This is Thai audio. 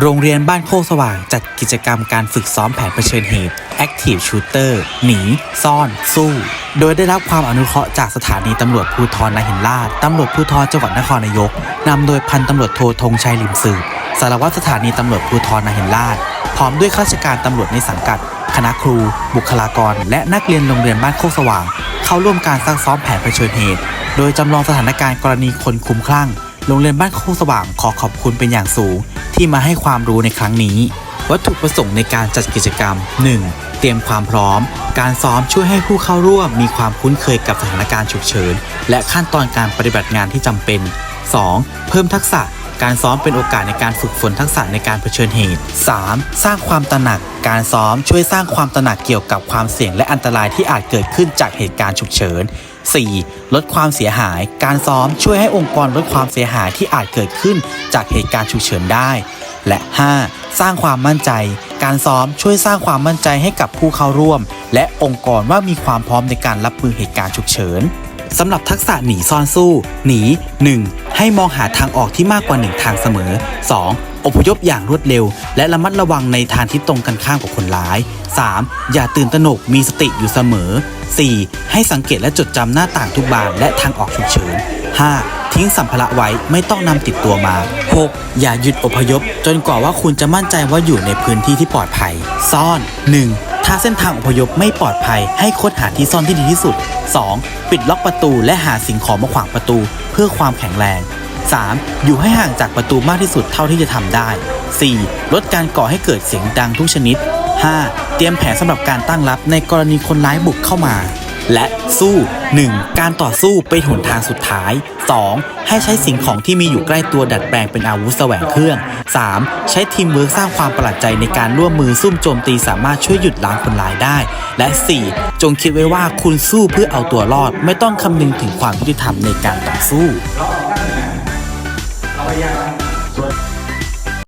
โรงเรียนบ้านโคกสว่างจัดกิจกรรมการฝึกซ้อมแผนเผชิญเหตุ Active Shooter หนี ซ่อน สู้ โดยได้รับความอนุเคราะห์จากสถานีตำรวจภูธรนาหินลาดตำรวจภูธรจังหวัดนครนายก นำโดยพันตำรวจโทธงชัยลิมสืบสารวัตรสถานีตำรวจภูธรนาหินลาดพร้อมด้วยข้าราชการตำรวจในสังกัด คณะครู บุคลากร และนักเรียนโรงเรียนบ้านโคกสว่าง เข้าร่วมการซักซ้อมแผนเผชิญเหตุ โดยจำลองสถานการณ์กรณีคนคุ้มคลั่ง โรงเรียนบ้านโคกสว่างขอขอบคุณเป็นอย่างสูง ที่มาให้ความรู้ในครั้งนี้ วัตถุประสงค์ในการจัดกิจกรรม 1. เตรียมความพร้อม การซ้อมช่วยให้ผู้เข้าร่วมมีความคุ้นเคยกับสถานการณ์ฉุกเฉิน และขั้นตอนการปฏิบัติงานที่จำเป็น 2. เพิ่มทักษะการซ้อมเป็นโอกาสในการฝึกฝนทักษะในการเผชิญเหตุ 3. สร้างความตระหนัก การซ้อมช่วยสร้างความตระหนักเกี่ยวกับความเสี่ยงและอันตรายที่อาจเกิดขึ้นจากเหตุการณ์ฉุกเฉิน 4. ลดความเสียหาย การซ้อมช่วยให้องค์กรลดความเสียหายที่อาจเกิดขึ้นจากเหตุการณ์ฉุกเฉินได้ และ 5. สร้างความมั่นใจ การซ้อมช่วยสร้างความมั่นใจให้กับผู้เข้าร่วม และองค์กรว่ามีความพร้อมในการรับมือเหตุการณ์ฉุกเฉินสำหรับทักษะหนีซ่อนสู้ หนี 1. ให้มองหาทางออกที่มากกว่า 1 ทางเสมอ 2. อพยพอย่างรวดเร็ว และระมัดระวังในทางที่ตรงกันข้ามกับคนร้าย 3. อย่าตื่นตระหนกมีสติอยู่เสมอ 4. ให้สังเกตและจดจำหน้าต่างทุกบานและทางออกฉุกเฉิน 5. ทิ้งสัมภาระไว้ไม่ต้องนำติดตัวมา 6. อย่าหยุดอพยพ จนกว่าว่าคุณจะมั่นใจว่าอยู่ในพื้นที่ที่ปลอดภัย ซ่อน 1. ถ้าเส้นทางอพยพไม่ปลอดภัย ให้ค้นหาที่ซ่อนที่ดีที่สุด 2. ปิดล็อกประตูและหาสิ่งของมาขวางประตู เพื่อความแข็งแรง 3. อยู่ให้ห่างจากประตูมากที่สุดเท่าที่จะทำได้ 4. ลดการก่อให้เกิดเสียงดังทุกชนิด 5. เตรียมแผนสำหรับการตั้งรับในกรณีคนร้ายบุกเข้ามา และสู้ 1. การต่อสู้เป็นหนทางสุดท้าย 2. ให้ใช้สิ่งของที่มีอยู่ใกล้ตัวดัดแปลงเป็นอาวุธแสวงเครื่อง 3. ใช้ทีมเวิร์กสร้างความประหลาดใจในการร่วมมือซุ่มโจมตีสามารถช่วยหยุดล้างคนร้ายได้ และ 4. จงคิดไว้ว่าคุณสู้เพื่อเอาตัวรอด ไม่ต้องคำนึงถึงความยุติธรรมในการต่อสู้ เอาไปยังส่วน